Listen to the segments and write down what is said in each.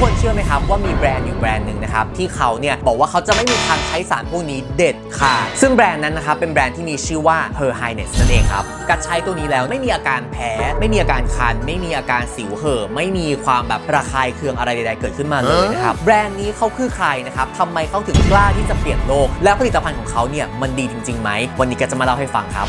คนเชื่อไหมครับว่ามีแบรนด์อยู่แบรนด์หนึ่งนะครับที่เขาเนี่ยบอกว่าเขาจะไม่มีทางใช้สารพวกนี้เด็ดขาดซึ่งแบรนด์นั้นนะครับเป็นแบรนด์ที่มีชื่อว่า Her Highness นั่นเองครับกัดใช้ตัวนี้แล้วไม่มีอาการแพ้ ไม่มีอาการคัน ไม่มีอาการสิวเห่อะไม่มีความแบบระคายเคืองอะไรใดๆเกิดขึ้นมาเลยนะครับแบรนด์นี้เขาคือใครนะครับทำไมเขาถึงกล้าที่จะเปลี่ยนโลก แล้วผลิตภัณฑ์ของเขาเนี่ยมันดีจริงๆไหมวันนี้ก็จะมาเล่าให้ฟังครับ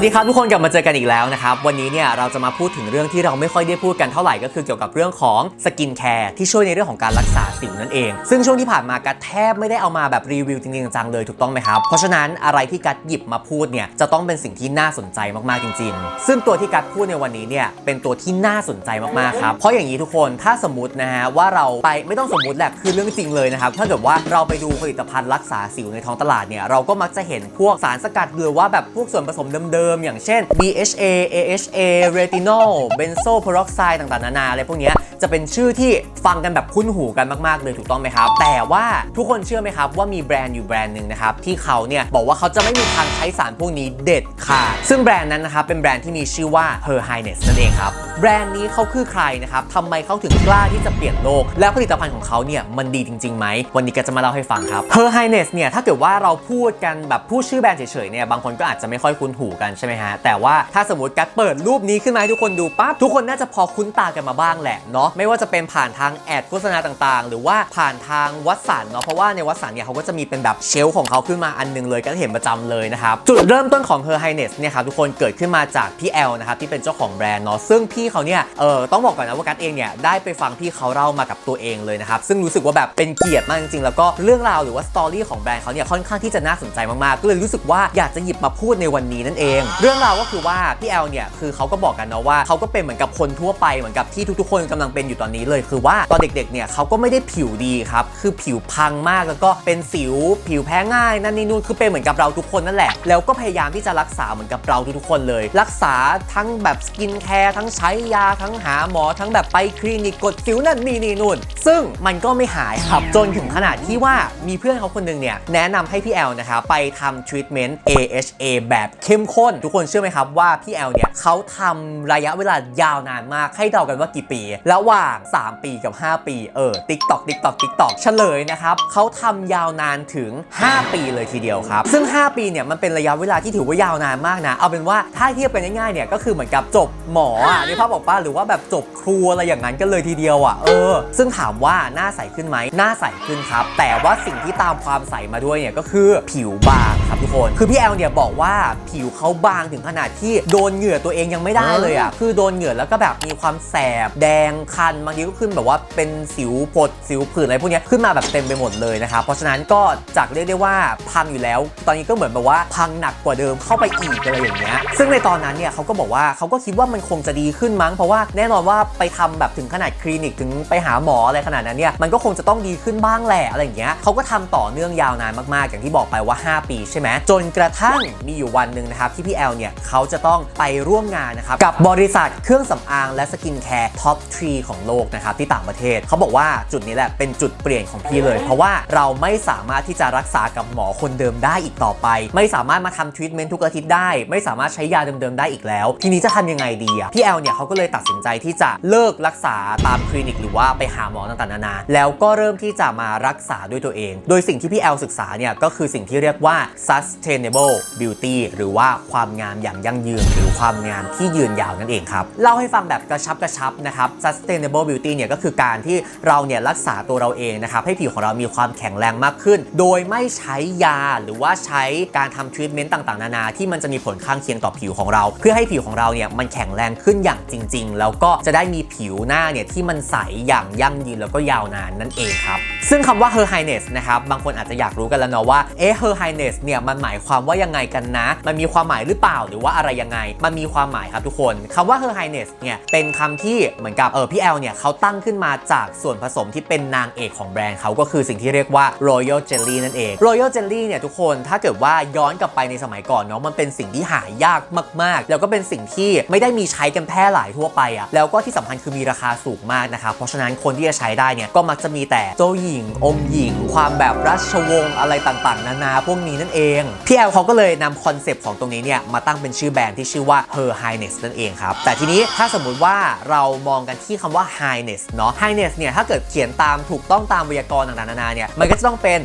วัสดีครับทุกคนกลับมาเจอกันอีกแล้วนะครับ วันนี้เนี่ยเราจะมาพูดถึงเรื่องที่เราไม่ค่อยได้พูดกันเท่าไหร่ก็คือเกี่ยวกับเรื่องของสกินแคร์ที่ช่วยในเรื่องของการรักษาสิวนั่นเอง ซึ่งช่วงที่ผ่านมากัดแทบไม่ได้เอามาแบบรีวิวจริงๆจังๆเลยถูกต้องไหมครับเพราะฉะนั้นอะไรที่กัดหยิบมาพูดเนี่ยจะต้องเป็นสิ่งที่น่าสนใจมากๆจริง ๆ ซึ่งตัวที่กัดพูดในวันนี้เนี่ยเป็นตัวที่น่าสนใจมากๆครับเพราะอย่างนี้ทุกคนถ้าสมมตินะฮะว่าเราไปไม่ต้องสมมติแหละคือเรื่องจริงเลยนะครับถ้าเกิดว่าเราไปดูผลิตภัณฑ์รักษาสิวในท้องตลาดเนี่ยเราก็มักจะเห็นพวกสารสกัดหรือว่าแบบพวกส่วนผสมเดิมๆอย่างเช่น BHA AHA Retinol Benzo Peroxide ต่างๆ นานาอะไรพวกนี้จะเป็นชื่อที่ฟังกันแบบคุ้นหูกันมากๆ เลยถูกต้องไหมครับ แต่ว่าทุกคนเชื่อไหมครับว่ามีแบรนด์อยู่แบรนด์หนึ่งนะครับ ที่เขาเนี่ยบอกว่าเขาจะไม่มีทางใช้สารพวกนี้เด็ดขาดซึ่งแบรนด์นั้นนะครับเป็นแบรนด์ที่มีชื่อว่า Her Highness นั่นเองครับแบรนด์นี้เขาคือใครนะครับทำไมเขาถึงกล้าที่จะเปลี่ยนโลก แล้วผลิตภัณฑ์ของเขาเนี่ยมันดีจริงๆไหม วันนี้ก็จะมาเล่าให้ฟังครับ Her Highness เนี่ยถ้าเกิดว่าเราพูดกันแบบพูดชื่อแบรนด์เฉยๆเนี่ยบางคนก็อาจจะไม่ค่อยคุ้นหูกันใช่ไหมฮะ แต่ว่าถ้าสมมติกัดเปิดรูปนี้ขึ้นมาให้ทุกคนดูปั๊บทุกคนน่าจะพอคุ้นตากันมาบ้างแหละเนาะไม่ว่าจะเป็นผ่านทางแอดโฆษณาต่างๆ หรือว่าผ่านทางวัดสันเนาะเพราะว่าในวัดสันเนี่ยเขาก็จะมีเป็นแบบเชลฟ์ของเขาขึ้นมาอันหนึงเลยก็เห็นประจำเลยนะครับจุดเริ่มต้นของ Her Highness เนี่ยครับทุกคนเกิดขึ้นมาจากพี่แอลนะครับที่เป็นเจ้าของแบรนด์เนาะซึ่งพี่เขาเนี่ยเออต้องบอกก่อนนะว่ากัดเองเนี่ยได้ไปฟังพี่เขาเล่ามากับตัวเองเลยนะครับซึ่งรู้สึกว่าแบบเป็นเกียรติมากจริงๆแล้วก็เรื่องราวหรือว่าสตอรี่ของแบรนด์เขาเนี่ยค่อนข้างที่จะน่าสนใจมากๆก็เลยรู้สึกว่าอยากจะหยิบมาพูดในวันนี้นั่นเองเรื่องราวก็คือว่าพี่แอลเนี่ยคือเขาก็บอกกันนะว่าเขาก็เป็นเหมือนกับคนทั่วไปเหมือนกับที่ทุกๆ คนกำลังเป็นอยู่ตอนนี้เลย คือว่าตอนเด็กๆเนี่ยเขาก็ไม่ได้ผิวดีครับคือผิวพังมากแล้วก็เป็นสิวผิวแพ้ง่ายนั่นนี่นู่นคือเป็นเหมือนกับเราทุกคนนั่นแหละ แล้วก็พยายามที่จะรักษาเหมือนกับเราทุกๆคนเลย รักษาทั้งแบบสกินแคร์ทั้งใช้ยาทั้งหาหมอทั้งแบบไปคลินิกกดสิวนั่นนี่นี่นู่นซึ่งมันก็ไม่หายครับจนถึงขนาดที่ว่ามีเพื่อนเขาคนหนึงเนี่ยแนะนำให้พี่แอลนะครับไปทำทรีทเมนต์ AHA แบบเข้มข้นทุกคนเชื่อไหมครับว่าพี่แอลเนี่ยเขาทำระยะเวลายาวนานมากให้เดากันว่ากี่ปี ระหว่าง 3 ปีกับ 5 ปี เออ TikTok TikTok TikTok เฉลยนะครับเขาทำยาวนานถึง 5 ปีเลยทีเดียวครับ ซึ่ง 5 ปีเนี่ยมันเป็นระยะเวลาที่ถือว่ายาวนานมากนะ เอาเป็นว่าถ้าเทียบกันง่ายๆเนี่ยก็คือเหมือนกับจบหมออะนี่ภาพบอกป้าหรือว่าแบบจบครูอะไรอย่างนั้นกันเลยทีเดียวอะเออ ซึ่งถามว่าหน้าใสขึ้นไหมหน้าใสขึ้นครับ แต่ว่าสิ่งที่ตามความใสมาด้วยเนี่ยก็คือผิวบางครับทุกคน คือพี่แอลเนี่ยบอกว่าผิวเขาบางถึงขนาดที่โดนเหงื่อตัวเองยังไม่ได้เลยอะคือโดนเหงื่อแล้วก็แบบมีความแสบแดงคันบางทีก็ขึ้นแบบว่าเป็นสิวผดสิวผื่นอะไรพวกเนี้ยขึ้นมาแบบเต็มไปหมดเลยนะครับเพราะฉะนั้นก็จากเรียกได้ว่าพังอยู่แล้ว ตอนนี้ก็เหมือนแบบว่าพังหนักกว่าเดิมเข้าไปอีกอะไรอย่างเงี้ยซึ่งในตอนนั้นเนี่ยเขาก็บอกว่าเขาก็คิดว่ามันคงจะดีขึ้นมั้ง เพราะว่าแน่นอนว่าไปทำแบบถึงขนาดคลินิกถึงไปหาหมออะไรขนาดนั้นเนี่ยมันก็คงจะต้องดีขึ้นบ้างแหละอะไรอย่างเงี้ยเขาก็ทำต่อเนื่องยาวนานมากๆ อย่างที่บอกไปว่า 5 ปีใช่ไหมจนกระทั่งมีอยู่วันหนึ่งนะครับที่พี่แอลเนี่ยเขาจะต้องไปร่วมงานนะครับกับบริษัทเครื่องสำอางและสกินแคร์ท็อปทรีของโลกนะครับที่ต่างประเทศเขาบอกว่าจุดนี้แหละเป็นจุดเปลี่ยนของพี่เลย เพราะว่าเราไม่สามารถที่จะรักษากับหมอคนเดิมได้อีกต่อไป ไม่สามารถมาทำทรีทเมนต์ทุกอาทิตย์ได้ ไม่สามารถใช้ยาเดิมๆได้อีกแล้ว ทีนี้จะทำยังไงดีอะพี่แอลเนี่ยเขาก็เลยตัดสินใจที่จะเลิกรักษาตามคลินิกหรือว่าไปหาหมอต่างๆนานาแล้วก็เริ่มที่จะมารักษาด้วยตัวเอง โดยสิ่งที่พี่แอลศึกษาเนี่ยก็คือสิ่งที่เรียกว่า sustainable beauty หรือว่าความความงามอย่างยั่งยืน หรือความงามที่ยืนยาวนั่นเองครับ เล่าให้ฟังแบบกระชับกระชับนะครับ sustainable beauty เนี่ยก็คือการที่เราเนี่ยรักษาตัวเราเองนะครับ ให้ผิวของเรามีความแข็งแรงมากขึ้น โดยไม่ใช้ยาหรือว่าใช้การทำทรีทเมนต์ต่างๆ นานา ที่มันจะมีผลข้างเคียงต่อผิวของเรา เพื่อให้ผิวของเราเนี่ยมันแข็งแรงขึ้นอย่างจริง ๆ แล้วก็จะได้มีผิวหน้าเนี่ยที่มันใสอย่างยั่งยืนแล้วก็ยาวนานนั่นเองครับซึ่งคำว่า Her Highness นะครับบางคนอาจจะอยากรู้กันแล้วเนาะว่าเอ๊ะ Her Highness เนี่ยมันหมายความว่ายังไงกันนะ มันมีความหมายหรือเปล่าหรือว่าอะไรยังไง มันมีความหมายครับทุกคนคำว่า Her Highness เนี่ยเป็นคำที่เหมือนกับเออพี่แอลเนี่ยเขาตั้งขึ้นมาจากส่วนผสมที่เป็นนางเอกของแบรนด์เขาก็คือสิ่งที่เรียกว่า Royal Jelly นั่นเอง Royal Jelly เนี่ยทุกคนถ้าเกิดว่าย้อนกลับไปในสมัยก่อนเนาะมันเป็นสิ่งที่หายากมาก ๆ แล้วก็เป็นสิ่งที่ไม่ได้มีใช้กันแพร่หลายทั่วไปอะแล้วก็ที่สำคัญคือมีราคาสูงมากนะครับเพราะฉะนั้นคนที่จะใช้ได้เนี่ยก็มักจะมีแต่เจ้าหญิง อมหญิง ความแบบราชวงศ์อะไรต่างๆ นานาพวกนี้นั่นเองพี่แอลเขาก็เลยนำคอนเซปต์ของตรงนี้เนี่ยมาตั้งเป็นชื่อแบรนด์ที่ชื่อว่า Her Highness นั่นเองครับ แต่ทีนี้ถ้าสมมุติว่าเรามองกันที่คำว่า Highness เนาะ Highness เนี่ยถ้าเกิดเขียนตามถูกต้องตามไวยากรณ์ต่างๆนานาเนี่ยมันก็จะต้องเป็น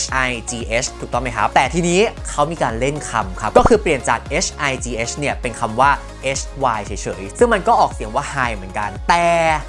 H I G H ถูกต้องไหมครับ แต่ทีนี้เขามีการเล่นคำครับ ก็คือเปลี่ยนจาก H I G H เนี่ยเป็นคำว่า H Y เฉยๆ ซึ่งมันก็ออกเสียงว่า high เหมือนกัน แต่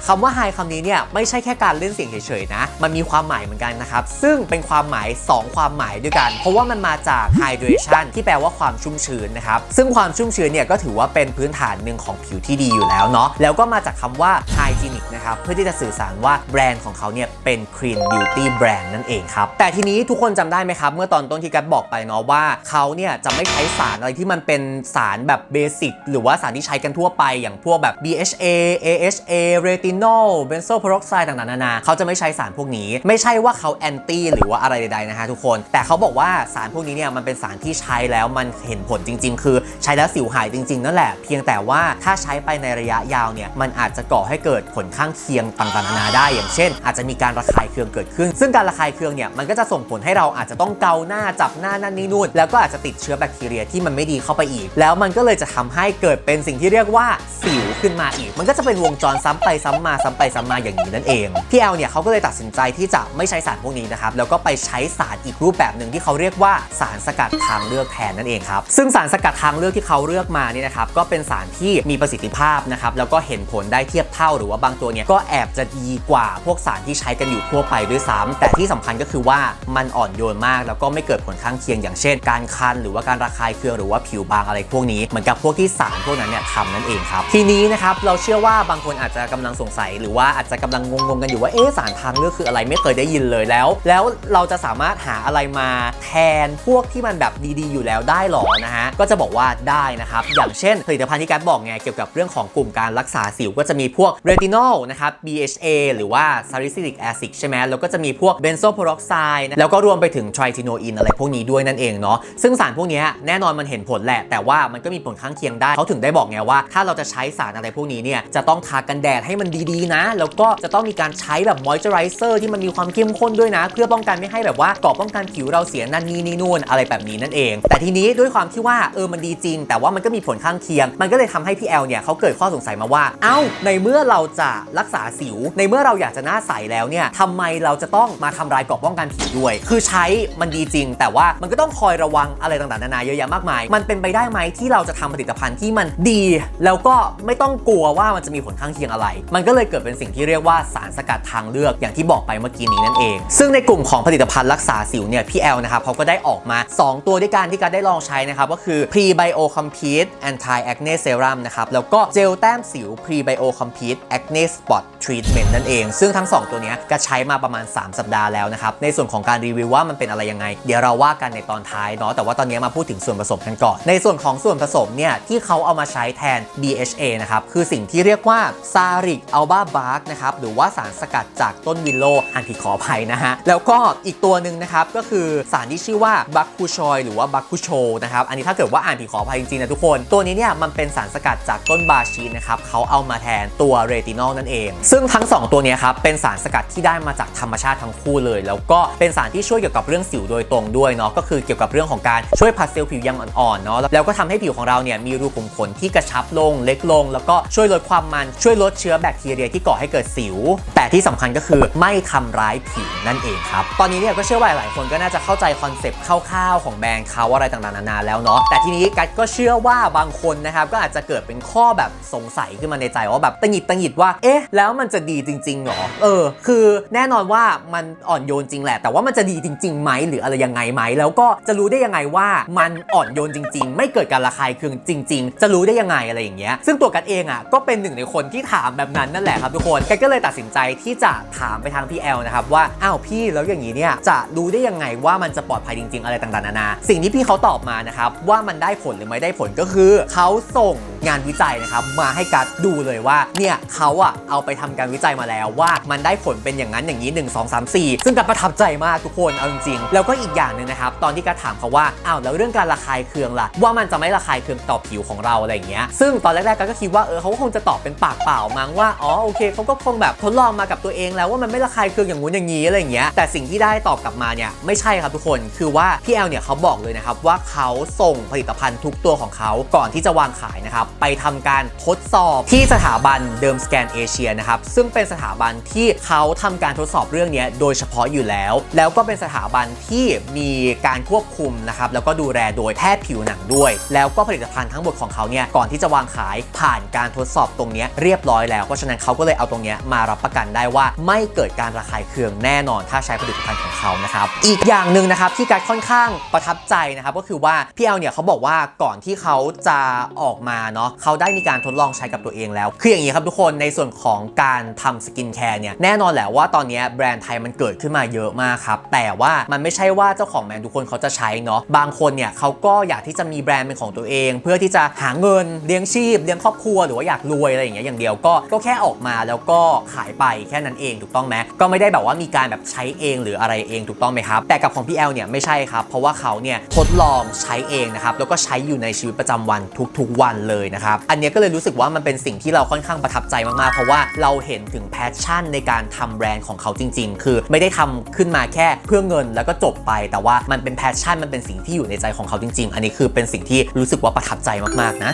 คำว่า high คำนี้เนี่ยไม่ใช่แค่การเล่นเสียงเฉยๆนะ มันมีความหมายเหมือนกันนะครับ ซึ่งเป็นความหมาย 2 ความหมายด้วยกัน เพราะว่ามันมาจาก hydration ที่แปลว่าความชุ่มชื้นนะครับซึ่งความชุ่มชื้นเนี่ยก็ถือว่าเป็นพื้นฐานหนึ่งของผิวที่ดีอยู่แล้วเนาะ แล้วก็มาจากคำว่า hygienic นะครับ เพื่อที่จะสื่อสารว่าแบรนด์ของเขาเนี่ยเป็น clean beauty brand นั่นเองครับ แต่ทีนี้ทุกคนจำได้ไหมครับ เมื่อตอนต้นที่กัดบอกไปเนาะว่าเขาเนี่ยจะไม่ใช้สารอะไรที่มันเป็นสารแบบเบสิกหรือว่าสารที่ใช้กันทั่วไปอย่างพวกแบบ BHA AHA retinol benzoyl peroxide ต่างๆนานาเขาจะไม่ใช้สารพวกนี้ ไม่ใช่ว่าเขาแอนตี้หรือว่าอะไรใดๆนะฮะทุกคน แต่เขาบอกว่าสารพวกนี้เนี่ยมันเป็นสารที่ใช้แล้วมันเห็นผลจริง ๆคือใช้แล้วสิวหายจริง ๆ นั่นแหละ เพียงแต่ว่าถ้าใช้ไปในระยะยาวเนี่ยมันอาจจะก่อให้เกิดผลข้างเคียงต่างๆนานาได้ อย่างเช่น อาจจะมีการระคายเคืองเกิดขึ้น ซึ่งการระคายเคืองเนี่ยมันก็จะส่งผลให้เราอาจจะต้องเกาหน้าจับหน้านั่นนี่นู่นแล้วก็อาจจะติดเชื้อแบคทีเรียที่มันไม่ดีเข้าไปอีก แล้วมันก็เลยจะทำให้เกิดเป็นสิ่งที่เรียกว่าสิวขึ้นมาอีก มันก็จะเป็นวงจรซ้ำไปซ้ำมาซ้ำไปซ้ำมาอย่างนี้นั่นเองพี่แอลเนี่ยเขาก็เลยตัดสินใจที่จะไม่ใช้สารพวกนี้นะครับแล้วก็ไปใช้สารอีกรูปแบบหนึ่งที่เขาเรียกว่าสารสกัดทางเลือกแทนนั่นเองครับซึ่งสารสกัดทางเลือกที่เขาเลือกมานี่นะครับก็เป็นสารที่มีประสิทธิภาพนะครับแล้วก็เห็นผลได้เทียบเท่าหรือว่าบางตัวเนี่ยก็แอบจะดีกว่าพวกสารที่ใช้กันอยู่ทั่วไปด้วยซ้ำแต่ที่สำคัญก็คือว่ามันอ่อนโยนมาก แล้วก็ไม่เกิดผลข้างเคียงอย่างเช่น การคันหรือว่าการระคายเคืองหรือว่าผิวบางอะไรพวกนี้เหมือนกับพวกที่สารพวกนั้นเนี่ยทำนั่นเองครับทีนี้นะครับเราเชื่อว่าบางคนอาจจะกำลังสงสัย หรือว่าอาจจะกำลังงงๆกันอยู่ว่าเอ๊ะสารทางเลือกคืออะไรไม่เคยได้ยินเลยแล้ว แล้วเราจะสามารถหาอะไรมาแทนพวกที่มันแบบดีๆ อยู่แล้วได้หรอนะฮะก็จะบอกว่าได้นะครับ อย่างเช่นผลิตภัณฑ์ที่แกบอกไงเกี่ยวกับเรื่องของกลุ่มการรักษาสิวก็จะมีพวกเรตินอลนะครับ BHA หรือว่า salicylic acid ใช่ไหมแล้วก็จะมีพวก benzoyl peroxide นะแล้วก็รวมไปถึง tritinoin อะไรพวกนี้ด้วยนั่นเองเนาะซึ่งสารพวกนี้แน่นอนมันเห็นผลแหละ แต่ว่ามันก็มีผลข้างเคียงได้เขาถึงได้บอกไงว่า ถ้าเราจะใช้สารอะไรพวกนี้เนี่ยจะต้องทากันแดดให้มันดีๆนะ แล้วก็จะต้องมีการใช้แบบ moisturizer ที่มันมีความเข้มข้นด้วยนะ เพื่อป้องกันไม่ให้แบบว่ากราะป้องกันผิวเราเสียนั่นนี่นี่นู่นอะไรแบบนี้นั่นเอง แต่ทีนี้ด้วยความที่ว่าเออมันดีจริง แต่ว่ามันก็มีผลข้างเคียง มันก็เลยทำให้พี่แอลเนี่ยเขาเกิดข้อสงสัยมาว่า เอ้า ในเมื่อเราจะรักษาสิว ในเมื่อเราอยากจะหน้าใสแล้วเนี่ยทำไมเราจะต้องมาทำลายกราะป้องกันผิวด้วย คือใช้มันดีจริง แต่ว่ามันก็ต้องคอยระวังอะไรต่างๆนานาเยอะแยะมากมาย มันเป็นไปได้ไหมที่เราจะทำผลิตภัณฑ์ที่มันดี แล้วก็ไม่ต้องกลัวว่ามันจะมีผลข้างเคียงอะไร มันก็เลยเกิดเป็นสิ่งที่เรียกว่าสารสกัดทางเลือกอย่างที่บอกไปเมื่อกี้นี้นั่นเอง ซึ่งในกลุ่มของผลิตภัณฑ์รักษาสิวเนี่ยพี่แอลนะครับเขาก็ได้ออกมา 2 ตัวด้วยกันที่การได้ลองใช้นะครับก็คือ Prebio Complete Anti Acne Serum นะครับ แล้วก็เจลแต้มสิว Prebio Complete Acne Spot Treatment นั่นเอง ซึ่งทั้ง 2 ตัวนี้ก็ใช้มาประมาณ 3 สัปดาห์แล้วนะครับ ในส่วนของการรีวิวว่ามันเป็นอะไรยังไง เดี๋ยวเราว่ากันในตอนท้ายเนาะแต่ว่าตอนนี้มาพูดถึงส่วนผสมกันก่อน ในส่วนของส่วนผสมเนี่ยที่เขาเอามาใช้แทน BHA นะครับคือสิ่งที่เรียกว่า Saric Alba Bark นะครับหรือว่าสารสกัดจากต้นวิลโลอันผิดขออภัยนะฮะแล้วก็อีกตัวหนึ่งนะครับก็คือสารที่ชื่อว่าบัคคูชอยหรือว่าบัคคูโชนะครับอันนี้ถ้าเกิดว่าอ่านผิดขออภัยจริงๆนะทุกคน ตัวนี้เนี่ยมันเป็นสารสกัดจากต้นบาชีนะครับเขาเอามาแทนตัวเรตินอลนั่นเองซึ่งทั้ง 2 ตัวนี้ครับเป็นสารสกัดที่ได้มาจากธรรมชาติทั้งคู่เลย แล้วก็เป็นสารที่ช่วยเกี่ยวกับเรื่องสิวโดยตรงด้วยเนาะก็คือเกี่ยวกับเรื่องของการช่วยผัดเซลล์ผิวยังอ่อนๆเนาะแล้วก็ทำให้ผิวของเราเนี่ยมีรูขุมขนที่กระชับลงเล็กลง แล้วก็ช่วยลดความมันช่วยลดเชื้อแบคทีเรียที่ก่อให้เกิดสิว แต่ที่สำคัญก็คือไม่ทำร้ายผิวนั่นเองครับตอนนี้เนี่ยก็เชื่อว่าหลายคนก็น่าจะเข้าใจคอนเซปต์คร่าวๆของแบรนด์เขาอะไรต่างๆนานาแล้วเนาะแต่ทีนี้กัดก็เชื่อว่าบางคนนะครับก็อาจจะเกิดเป็นข้อแบบสงสัยขึ้นมาในใจว่าแบบตังหิดตังหงิดว่าเอ๊ะแล้วมันจะดีจริงๆหรอ เออ คือแน่นอนว่ามันอ่อนโยนจริงแหละ แต่ว่ามันจะดีจริงๆไหมหรืออะไรยังไงไหม แล้วก็จะรู้ได้ยังไงว่ามันอ่อนโยนจริง ๆ ไม่เกิดการระคายเคืองจริง ๆ จะรู้ได้ยังไงอะไรอย่างเงี้ย ซึ่งตัวกัดเองอะก็เป็นหนึ่งในคนที่ถามแบบนั้นนั่นแหละครับทุกคนกัดก็เลยตัดสินใจที่จะถามไปทางพี่แอลนะครับว่า อ้าวพี่แล้วอย่างนี้เนี่ยจะรู้ได้ยังไงว่ามันจะปลอดภัยจริง ๆ อะไรต่างๆนานา สิ่งที่พี่เขาตอบมานะครับว่ามันได้ผลหรือไม่ได้ผลก็คือเขาส่งงานวิจัยนะครับมาให้กัดดูเลยว่าเนี่ยเขาอะเอาไปทำการวิจัยมาแล้วว่ามันได้ผลเป็นอย่างนั้นอย่างนี้ 1 2 3 4 ซึ่งกัดประทับใจมากทุกคนเอาจริงๆแล้วก็อีกอย่างหนึ่งนะครับตอนที่กัดถามเขาว่าอ้าวแล้วเรื่องการระคายเคืองล่ะว่ามันจะไม่ระคายเคืองต่อผิวของเราอะไรอย่างเงี้ยซึ่งตอนแรกๆกัดก็คิดว่าเออเขาก็คงจะตอบเป็นปากเปล่ามั้งว่าอ๋อโอเคเขาก็คงแบบทดลองมากับตัวเองแล้วว่ามันไม่ระคายเคืองอย่างงู้นอย่างนี้อะไรอย่างเงี้ยแต่สิ่งที่ได้ตอบกลับมาเนี่ยไม่ใช่ครับทุกคนคือว่าพี่แอลเนี่ยเขาบอกเลยนะครับว่าเขาส่งผลิตภัณฑ์ทุกตัวของเขาก่อนที่จะวางขายนะครับไปทำการทดสอบที่สถาบันเดิมสแกนเอเชียนะครับซึ่งเป็นสถาบันที่เขาทำการทดสอบเรื่องนี้โดยเฉพาะอยู่แล้ว แล้วก็เป็นสถาบันที่มีการควบคุมนะครับแล้วก็ดูแลโดยแพทย์ผิวหนังด้วย แล้วก็ผลิตภัณฑ์ทั้งหมดของเขาเนี่ยก่อนที่จะวางขายผ่านการทดสอบตรงนี้เรียบร้อยแล้วเพราะฉะนั้นเขาก็เลยเอาตรงนี้มารับประกันได้ว่า ไม่เกิดการระคายเคืองแน่นอนถ้าใช้ผลิตภัณฑ์ของเขานะครับอีกอย่างหนึ่งนะครับที่การค่อนข้างประทับใจนะครับก็คือว่าพี่แอลเนี่ยเขาบอกว่าก่อนที่เขาจะออกมาเนาะเขาได้มีการทดลองใช้กับตัวเองแล้ว คืออย่างนี้ครับทุกคนในส่วนของการการทำสกินแคร์เนี่ยแน่นอนแหละว่าตอนนี้แบรนด์ไทยมันเกิดขึ้นมาเยอะมากครับ แต่ว่ามันไม่ใช่ว่าเจ้าของแบรนด์ทุกคนเขาจะใช้เนาะบางคนเนี่ยเขาก็อยากที่จะมีแบรนด์เป็นของตัวเอง เพื่อที่จะหาเงินเลี้ยงชีพเลี้ยงครอบครัวหรือว่าอยากรวยอะไรอย่างเงี้ยอย่างเดียวก็ก็แค่ออกมาแล้วก็ขายไปแค่นั้นเองถูกต้องไหมก็ไม่ได้แบบว่ามีการแบบใช้เองหรืออะไรเองถูกต้องไหมครับ แต่กับของพี่แอลเนี่ยไม่ใช่ครับ เพราะว่าเขาเนี่ยทดลองใช้เองนะครับแล้วก็ใช้อยู่ในชีวิตประจำวันทุกๆวันเลยนะครับอันเนี้ยก็เลยรู้สึกว่ามันเป็นสิ่งที่เราค่อนข้างประทับใจมากๆ เพราะว่าเราเห็นถึงแพชชั่นในการทำแบรนด์ของเขาจริง ๆ คือไม่ได้ทำขึ้นมาแค่เพื่อเงินแล้วก็จบไป แต่ว่ามันเป็นแพชชั่นมันเป็นสิ่งที่อยู่ในใจของเขาจริง ๆ อันนี้คือเป็นสิ่งที่รู้สึกว่าประทับใจมากๆนะ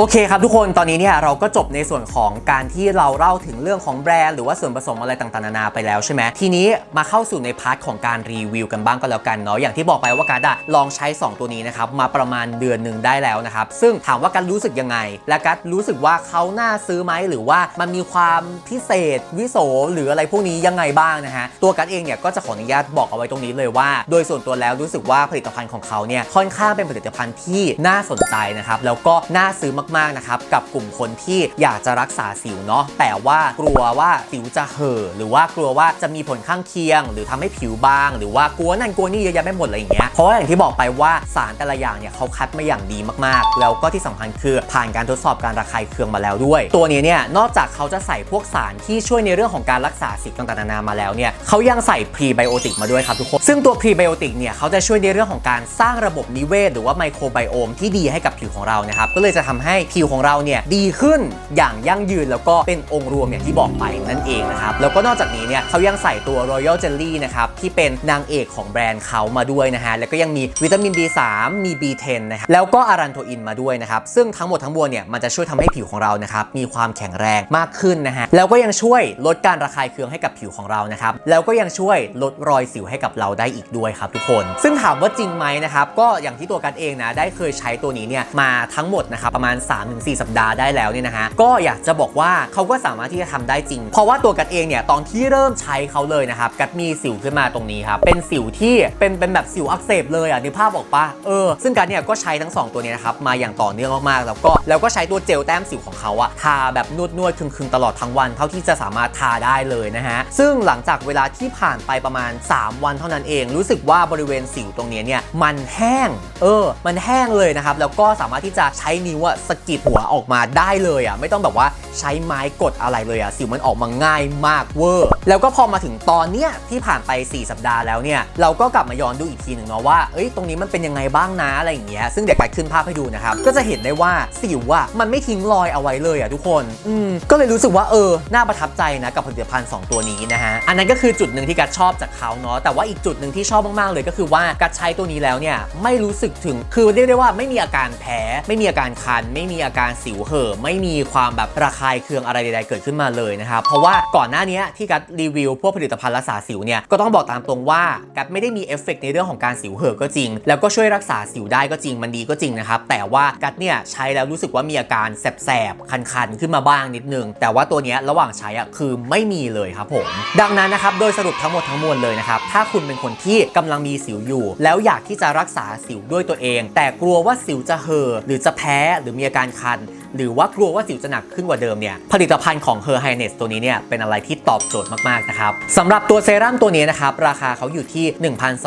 โอเคครับทุกคนตอนนี้เนี่ยเราก็จบในส่วนของการที่เราเล่าถึงเรื่องของแบรนด์หรือว่าส่วนผสมอะไรต่างๆนานาไปแล้วใช่ไหมทีนี้มาเข้าสู่ในพาร์ทของการรีวิวกันบ้างก็แล้วกันเนาะอย่างที่บอกไปว่าการดลองใช้ 2 ตัวนี้นะครับมาประมาณเดือนหนึ่งได้แล้วนะครับซึ่งถามว่าการรู้สึกยังไง และการรู้สึกว่าเขาน่าซื้อไหมหรือว่ามันมีความพิเศษ วิโสหรืออะไรพวกนี้ยังไงบ้างนะฮะตัวกัดเองเนี่ยก็จะขออนุญาตบอกเอาไว้ตรงนี้เลยว่า โดยส่วนตัวแล้วรู้สึกว่าผลิตภัณฑ์ของเขาเนี่ยค่อนข้างเป็นผลิตภัณฑ์ที่น่าสนใจนะครับแล้วก็น่าซื้อมากๆนะครับกับกลุ่มคนที่อยากจะรักษาสิวเนาะแต่ว่ากลัวว่าสิวจะเห่อหรือว่ากลัวว่าจะมีผลข้างเคียง หรือทำให้ผิวบาง หรือว่ากลัวนั่นกลัวนี่เยอะแยะไปหมดอะไรอย่างเงี้ยเพราะว่าอย่างที่บอกไปว่าสารแต่ละอย่างเนี่ยเขาคัดมาอย่างดีมากๆ แล้วก็ที่สำคัญคือผ่านการทดสอบการระคายเคืองมาแล้วด้วย ตัวนี้เนี่ยนอกจากเขาจะใส่พวกสารที่ช่วยในเรื่องของการรักษาสิวต่างๆนานามาแล้วเนี่ยเขายังใส่พรีไบโอติกมาด้วยครับทุกคนซึ่งตัวพรีไบโอติกเนี่ยเขาจะช่วยในเรื่องของการสร้างระบบนิเวศ หรือว่าไมโครไบโอมที่ดีให้กับผิวของเรานะครับก็เลยจะทำให้ผิวของเราเนี่ยดีขึ้นอย่างยั่งยืนแล้วก็เป็นองค์รวมอย่างที่บอกไปนั่นเองนะครับ แล้วก็นอกจากนี้เนี่ยเขายังใส่ตัว Royal Jelly นะครับที่เป็นนางเอกของแบรนด์เขามาด้วยนะฮะแล้วก็ยังมีวิตามิน B3 มี B10 นะครับแล้วก็อารันโทอินมาด้วยนะครับซึ่งทั้งหมดทั้งมวลเนี่ยมันจะช่วยทำให้ผิวของเรานะครับมีความแข็งแรงมากขึ้นนะฮะแล้วก็ยังช่วยลดการระคายเคืองให้กับผิวของเรานะครับแล้วก็ยังช่วยลดรอยสิวให้กับเราได้อีกด้วยครับทุกคน ซึ่งถามว่าจริงไหมนะครับก็อย่างที่ตัวกันเองนะได้เคยใช้ตัวนี้เนี่ยมาทั้งหมดนะครับประมาณ3-4 สัปดาห์ได้แล้วเนี่ยนะฮะก็อยากจะบอกว่าเขาก็สามารถที่จะทำได้จริง เพราะว่าตัวกันเองเนี่ยตอนที่เริ่มใช้เขาเลยนะครับกัดมีสิวขึ้นมาตรงนี้ครับเป็นสิวที่เป็นเป็นแบบสิวอักเสบเลยอะนึกภาพบอกปะเออซึ่งกันเนี่ยก็ใช้ทั้งสองตัวนี้นะครับมาอย่างต่อเนื่องมากๆแล้วก็แล้วก็ใช้ตัวเจลแต้มสิวของเขาอะทาแบบนวดนวดๆคึงๆตลอดทั้งวันเท่าที่จะสามารถทาได้เลยนะฮะซึ่งหลังจากเวลาที่ผ่านไปประมาณ 3 วันเท่านั้นเอง รู้สึกว่าบริเวณสิวตรงนี้เนี่ยมันแห้ง เออ มันแห้งเลยนะครับแล้วก็สามารถที่จะใช้นิ้วอะสะกิดหัวออกมาได้เลยอะไม่ต้องแบบว่าใช้ไม้กดอะไรเลยอะสิวมันออกมาง่ายมากเวอร์ แล้วก็พอมาถึงตอนเนี้ยที่ผ่านไป 4 สัปดาห์แล้วเนี่ยเราก็กลับมาย้อนดูอีกทีหนึ่งเนาะว่าเอ้ยตรงนี้มันเป็นยังไงบ้างนะอะไรอย่างเงี้ยซึ่งเดี๋ยวกัดขึ้นภาพให้ดูนะครับก็จะเห็นได้ว่าสิวอะมันไม่ทิ้งรอยเอาไว้เลยอะทุกคนอืมก็เลยรู้สึกว่าเออน่าประทับใจนะกับผลิตภัณฑ์ 2 ตัวนี้นะฮะอันนั้นก็คือจุดหนึ่งที่กัดชอบจากเขาเนาะแต่ว่าอีกจุดหนึ่งที่ชอบมากๆเลยก็คือว่ากัดใช้ตัวนี้แล้วเนี่ยไม่รู้สึกถึงคือเรียกได้ว่าไม่มีอาการแพ้ไม่มีอาการคันไม่มีอาการสิวเห่อไม่มีความแบบระคายเคืองอะไรใดๆเกิดขึ้นมาเลยนะครับเพราะว่าก่อนหน้านี้ที่กัดรีวิวพวกผลิตภัณฑ์รักษาสิวเนี่ยก็ต้องบอกตามตรงว่ากัดไม่ได้มีเอฟเฟกต์ในเรื่องของการสิวเห่อก็จริง แล้วก็ช่วยรักษาสิวได้ก็จริงมันดีก็จริงนะครับแต่ว่ากัดเนี่ยใช้แล้วรู้สึกว่ามีอาการแสบๆคันๆขึ้นมาบ้างนิดนึง แต่ว่าตัวนี้ระหว่างใช้อะคือไม่มีเลยครับผมดังนั้นนะครับโดยสรุปทั้งหมดทั้งมวลเลยนะครับถ้าคุณเป็นคนที่กำลังมีสิวอยู่ แล้วอยากที่จะรักษาสิวด้วยตัวเอง แต่กลัวว่าสิวจะเห่อหรือจะแพ้หรือมีอาการคันหรือว่ากลัวว่าสิวจะหนักขึ้นกว่าเดิมเนี่ยผลิตภัณฑ์ของ Her Highness ตัวนี้เนี่ยเป็นอะไรที่ตอบโจทย์มากๆนะครับสำหรับตัวเซรั่มตัวนี้นะครับราคาเขาอยู่ที่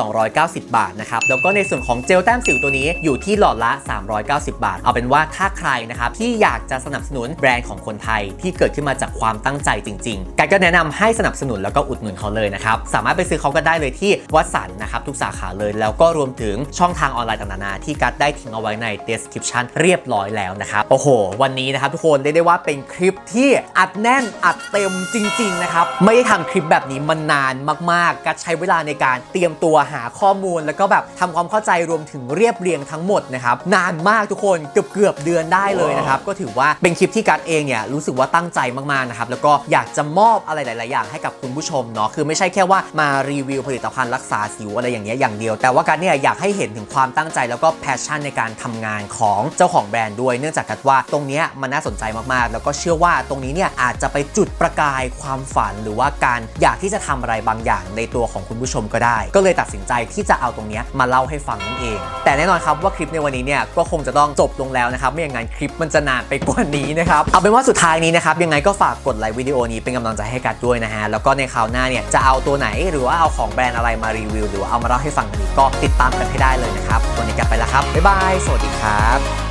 1,290 บาทนะครับแล้วก็ในส่วนของเจลแต้มสิวตัวนี้อยู่ที่หลอดละ 390 บาท เอาเป็นว่าถ้าใครนะครับที่อยากจะสนับสนุนแบรนด์ของคนไทยที่เกิดขึ้นมาจากความตั้งใจจริงๆการก็แนะนำให้สนับสนุนแล้วก็อุดหนุนเขาเลยนะครับสามารถไปซื้อเขากันได้เลยที่วัดสันนะครับทุกสาขาเลยแล้วก็รวมถึงช่องทางออนไลน์ต่างๆที่กัดได้ทิ้งเอาไว้ใน description เรียบร้อยแล้วนะครับโอ้โหวันนี้นะครับทุกคนเรียกได้ว่าเป็นคลิปที่อัดแน่นอัดเต็มจริง ๆ นะครับ ไม่ได้ทำคลิปแบบนี้มานานมากๆกัดใช้เวลาในการเตรียมตัวหาข้อมูล แล้วก็แบบทำความเข้าใจรวมถึงเรียบเรียงทั้งหมดนะครับนานมากทุกคนเกือบเกือบๆเดือนได้เลยนะครับก็ถือว่าเป็นคลิปที่กัดเองเนี่ยรู้สึกว่าตั้งใจมากๆนะครับแล้วก็อยากจะมอบอะไรหลาย ๆ อย่างให้กับคุณผู้ชมเนาะคือไม่ใช่แค่ว่ามารีวิวผลิตภัณฑ์รักษาสิวอะไรอย่างเงี้ยอย่างเดียว แต่ว่ากัดเนี่ยอยากให้เห็นถึงความตั้งใจแล้วก็แพชชั่นในการทำงานของเจ้าของแบรนด์ด้วยเนื่องจากกัดว่าตรงเนี้มันน่าสนใจมากๆ แล้วก็เชื่อว่าตรงนี้เนี่ยอาจจะไปจุดประกายความฝันหรือว่าการอยากที่จะทำอะไรบางอย่างในตัวของคุณผู้ชมก็ได้ ก็เลยตัดสินใจที่จะเอาตรงนี้มาเล่าให้ฟังนั่นเอง แต่แน่นอนครับว่าคลิปในวันนี้เนี่ยก็คงจะต้องจบลงแล้วนะครับไม่อย่างนั้นคลิปมันจะนานไปกว่านี้นะครับเอาเป็นว่าสุดท้ายนี้นะครับยังไงก็ฝากกดไลค์วิดีโอนี้เป็นกำลังใจให้กัดด้วยนะฮะแล้วก็ในคราวหน้าเนี่ยจะเอาตัวไหนหรือว่าเอาของแบรนด์อะไรมารีวิว หรือว่าเอามาเล่าให้ฟังกันอีกก็ติดตามกันให้ได้เลยนะครับวันนี้กัดไปแล้วครับบ๊ายบายสวัสดีครับ